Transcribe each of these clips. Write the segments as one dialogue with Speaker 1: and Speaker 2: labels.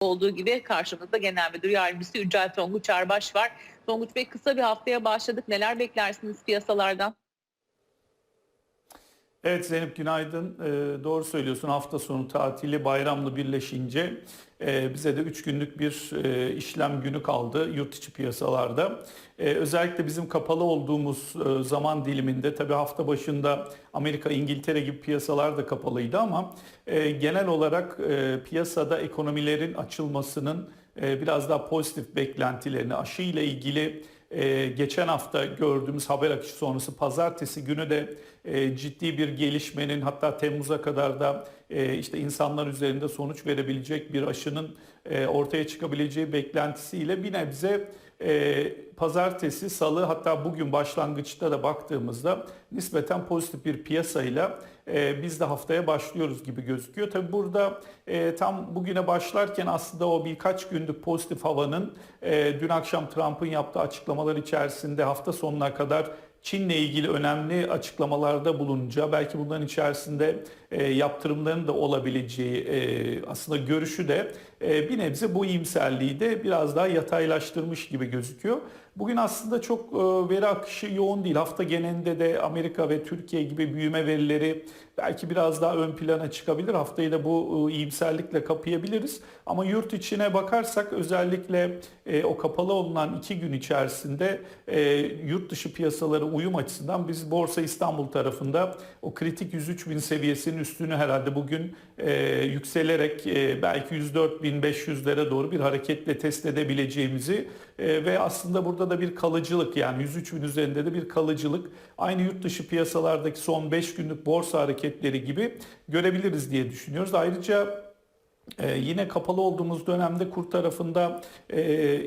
Speaker 1: olduğu gibi karşımızda Genel Müdür Yardımcısı Yücel Tonguç Arbaş var. Tonguç Bey kısa bir haftaya başladık. Neler beklersiniz piyasalardan?
Speaker 2: Evet Zeynep günaydın. Ee, doğru söylüyorsun. Hafta sonu tatili bayramlı birleşince e, bize de 3 günlük bir e, işlem günü kaldı yurt içi piyasalarda. E, özellikle bizim kapalı olduğumuz e, zaman diliminde tabii hafta başında Amerika, İngiltere gibi piyasalar da kapalıydı ama e, genel olarak e, piyasada ekonomilerin açılmasının e, biraz daha pozitif beklentilerini aşı ile ilgili ee, geçen hafta gördüğümüz haber akışı sonrası pazartesi günü de e, ciddi bir gelişmenin hatta Temmuz'a kadar da e, işte insanlar üzerinde sonuç verebilecek bir aşının e, ortaya çıkabileceği beklentisiyle bir nebze e, pazartesi, salı hatta bugün başlangıçta da baktığımızda nispeten pozitif bir piyasayla e, biz de haftaya başlıyoruz gibi gözüküyor. Tabi burada e, tam bugüne başlarken aslında o birkaç günlük pozitif havanın dün akşam Trump'ın yaptığı açıklamalar içerisinde hafta sonuna kadar Çin'le ilgili önemli açıklamalarda bulununca belki bunların içerisinde e, yaptırımların da olabileceği e, aslında görüşü de e, bir nebze bu iyimserliği de biraz daha yataylaştırmış gibi gözüküyor. Bugün aslında çok e, veri akışı yoğun değil. Hafta genelinde de Amerika ve Türkiye gibi büyüme verileri belki biraz daha ön plana çıkabilir. Haftayı da bu e, iyimserlikle kapayabiliriz. Ama yurt içine bakarsak özellikle e, o kapalı olunan iki gün içerisinde yurt dışı piyasaları uyum açısından biz Borsa İstanbul tarafında o kritik 103 bin seviyesinin üstünü herhalde bugün yükselerek belki 104.500'lere doğru bir hareketle test edebileceğimizi ve aslında burada da bir kalıcılık yani 103 bin üzerinde de bir kalıcılık aynı yurt dışı piyasalardaki son 5 günlük borsa hareketleri gibi görebiliriz diye düşünüyoruz. Ayrıca ee, yine kapalı olduğumuz dönemde kur tarafında e,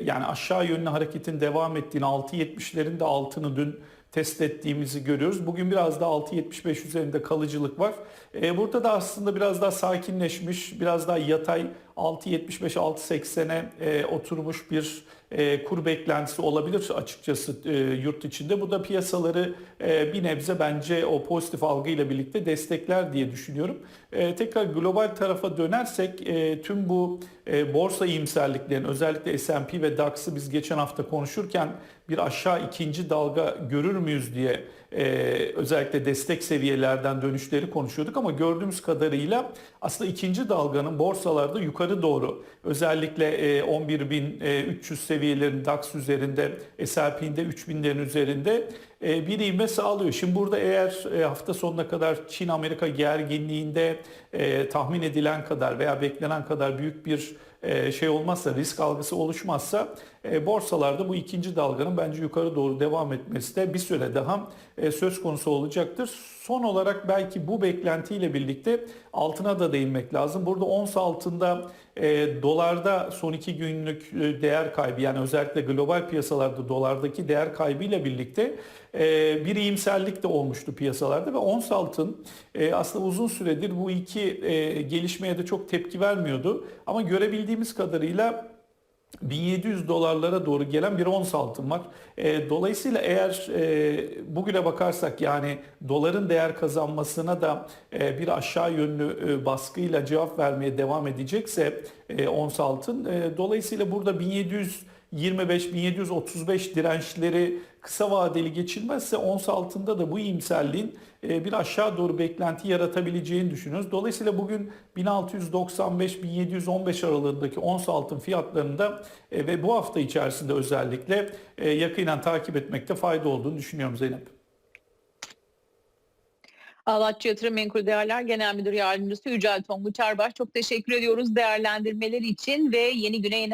Speaker 2: yani aşağı yönlü hareketin devam ettiğini 6.70'lerin de altını dün test ettiğimizi görüyoruz. Bugün biraz da 6.75 üzerinde kalıcılık var. E, burada da aslında biraz daha sakinleşmiş, biraz daha yatay 6.75-6.80'e e, oturmuş bir e, kur beklentisi olabilir açıkçası e, yurt içinde. Bu da piyasaları e, bir nebze bence o pozitif algıyla birlikte destekler diye düşünüyorum. E, tekrar global tarafa dönersek e, tüm bu e, borsa iyimserliklerin özellikle S&P ve DAX'ı biz geçen hafta konuşurken bir aşağı ikinci dalga görür müyüz diye e, özellikle destek seviyelerden dönüşleri konuşuyorduk ama gördüğümüz kadarıyla aslında ikinci dalganın borsalarda yukarı doğru özellikle e, 11.300 seviyelerin DAX üzerinde S&P'inde 3000'lerin üzerinde e, bir ivme sağlıyor. Şimdi burada eğer e, hafta sonuna kadar Çin-Amerika gerginliğinde e, tahmin edilen kadar veya beklenen kadar büyük bir e, şey olmazsa, risk algısı oluşmazsa e, borsalarda bu ikinci dalganın bence yukarı doğru devam etmesi de bir süre daha e, söz konusu olacaktır. Son olarak belki bu beklentiyle birlikte altına da değinmek lazım. Burada ons altında e, dolarda son iki günlük e, değer kaybı yani özellikle global piyasalarda dolardaki değer kaybıyla birlikte e, bir iyimserlik de olmuştu piyasalarda ve ons altın e, aslında uzun süredir bu iki e, gelişmeye de çok tepki vermiyordu. Ama görebildiğimiz kadarıyla 1700 dolarlara doğru gelen bir ons altın var. E, dolayısıyla eğer e, bugüne bakarsak yani doların değer kazanmasına da e, bir aşağı yönlü e, baskıyla cevap vermeye devam edecekse e, ons altın e, dolayısıyla burada 1700 25-1735 dirençleri kısa vadeli geçilmezse ons altında da bu iyimserliğin e, bir aşağı doğru beklenti yaratabileceğini düşünüyoruz. Dolayısıyla bugün 1695-1715 aralığındaki ons altın fiyatlarında e, ve bu hafta içerisinde özellikle e, yakinen takip etmekte fayda olduğunu düşünüyorum Zeynep.
Speaker 1: Ağlatçı Yatırım Menkul Değerler Genel Müdür Yardımcısı Yücel Tonguç Arbaş çok teşekkür ediyoruz değerlendirmeler için ve yeni güne yeni